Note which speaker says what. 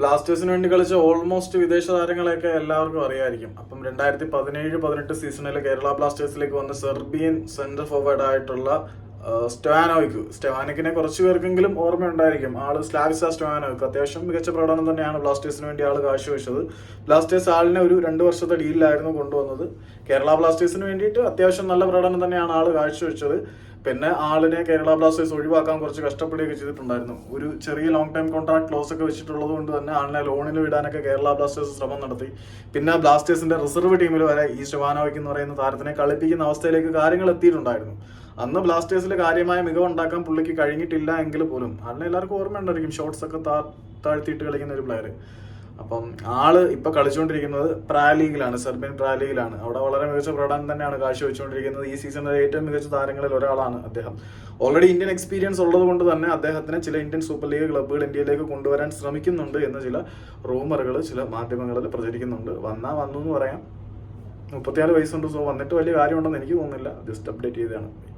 Speaker 1: ബ്ലാസ്റ്റേഴ്സിന് വേണ്ടി കളിച്ച ഓൾമോസ്റ്റ് വിദേശ താരങ്ങളെയൊക്കെ എല്ലാവർക്കും അറിയായിരിക്കും. അപ്പം രണ്ടായിരത്തി പതിനേഴ് പതിനെട്ട് സീസണിൽ കേരള ബ്ലാസ്റ്റേഴ്സിലേക്ക് വന്ന സെർബിയൻ സെന്റർ ഫോർവേഡ് ആയിട്ടുള്ള സ്റ്റെവാനോയ്ക്ക് സ്റ്റെവാനിക്കിനെ കുറച്ച് പേർക്കെങ്കിലും ഓർമ്മയുണ്ടായിരിക്കും. ആൾ സ്ലാവിസ സ്റ്റോവാനോയ്ക്ക് അത്യാവശ്യം മികച്ച പ്രകടനം തന്നെയാണ് ബ്ലാസ്റ്റേഴ്സിന് വേണ്ടി ആൾ കാഴ്ചവെച്ചത്. ബ്ലാസ്റ്റേഴ്സ് ആളിനെ ഒരു രണ്ട് വർഷത്തെ ഡീലിലായിരുന്നു കൊണ്ടുവന്നത്. കേരള ബ്ലാസ്റ്റേഴ്സിന് വേണ്ടിയിട്ട് അത്യാവശ്യം നല്ല പ്രകടനം തന്നെയാണ് ആൾ കാഴ്ചവെച്ചത്. പിന്നെ ആളിനെ കേരള ബ്ലാസ്റ്റേഴ്സ് ഒഴിവാക്കാൻ കുറച്ച് കഷ്ടപ്പെടുകയൊക്കെ ചെയ്തിട്ടുണ്ടായിരുന്നു. ഒരു ചെറിയ ലോങ് ടൈം കോൺട്രാക്ട് ക്ലോസ് ഒക്കെ വെച്ചിട്ടുള്ളത് കൊണ്ട് തന്നെ ആളിനെ ലോണിൽ വിടാനൊക്കെ കേരള ബ്ലാസ്റ്റേഴ്സ് ശ്രമം നടത്തി. പിന്നെ ബ്ലാസ്റ്റേഴ്സിന്റെ റിസർവ് ടീമിൽ വരെ ഈ ശിവാനോയ്ക്ക് എന്ന് പറയുന്ന താരത്തിനെ കളിപ്പിക്കുന്ന അവസ്ഥയിലേക്ക് കാര്യങ്ങൾ എത്തിയിട്ടുണ്ടായിരുന്നു. അന്ന് ബ്ലാസ്റ്റേഴ്സിൽ കാര്യമായ മികവുണ്ടാക്കാൻ പുള്ളിക്ക് കഴിഞ്ഞിട്ടില്ല എങ്കിൽ പോലും. ആളിനെ എല്ലാവർക്കും ഓർമ്മ ഉണ്ടായിരിക്കും ഷോട്ട്സ് ഒക്കെ താ- താഴ്ത്തിയിട്ട് കളിക്കുന്ന ഒരു പ്ലെയർ അപ്പം ആൾ ഇപ്പൊ കളിച്ചുകൊണ്ടിരിക്കുന്നത് പ്രാ ലീഗിലാണ് സെർബിയൻ പ്രാ ലീഗിലാണ് അവിടെ വളരെ മികച്ച പ്രകടനം തന്നെയാണ് കാഴ്ചവെച്ചുകൊണ്ടിരിക്കുന്നത് ഈ സീസണിലെ ഏറ്റവും മികച്ച താരങ്ങളിൽ ഒരാളാണ് അദ്ദേഹം. ഓൾറെഡി ഇന്ത്യൻ എക്സ്പീരിയൻസ് ഉള്ളത് കൊണ്ട് തന്നെ അദ്ദേഹത്തിന് ചില ഇന്ത്യൻ സൂപ്പർ ലീഗ് ക്ലബ്ബുകൾ ഇന്ത്യയിലേക്ക് കൊണ്ടുവരാൻ ശ്രമിക്കുന്നുണ്ട് എന്ന് ചില റൂമറുകൾ ചില മാധ്യമങ്ങളിൽ പ്രചരിക്കുന്നുണ്ട്. വന്നാ വന്നു എന്ന് പറയാം. മുപ്പത്തിനാല് വയസ്സുണ്ട് സോ വന്നിട്ട് വലിയ കാര്യമുണ്ടെന്ന് എനിക്ക് തോന്നുന്നില്ല. ജസ്റ്റ് അപ്ഡേറ്റ് ചെയ്തതാണ്.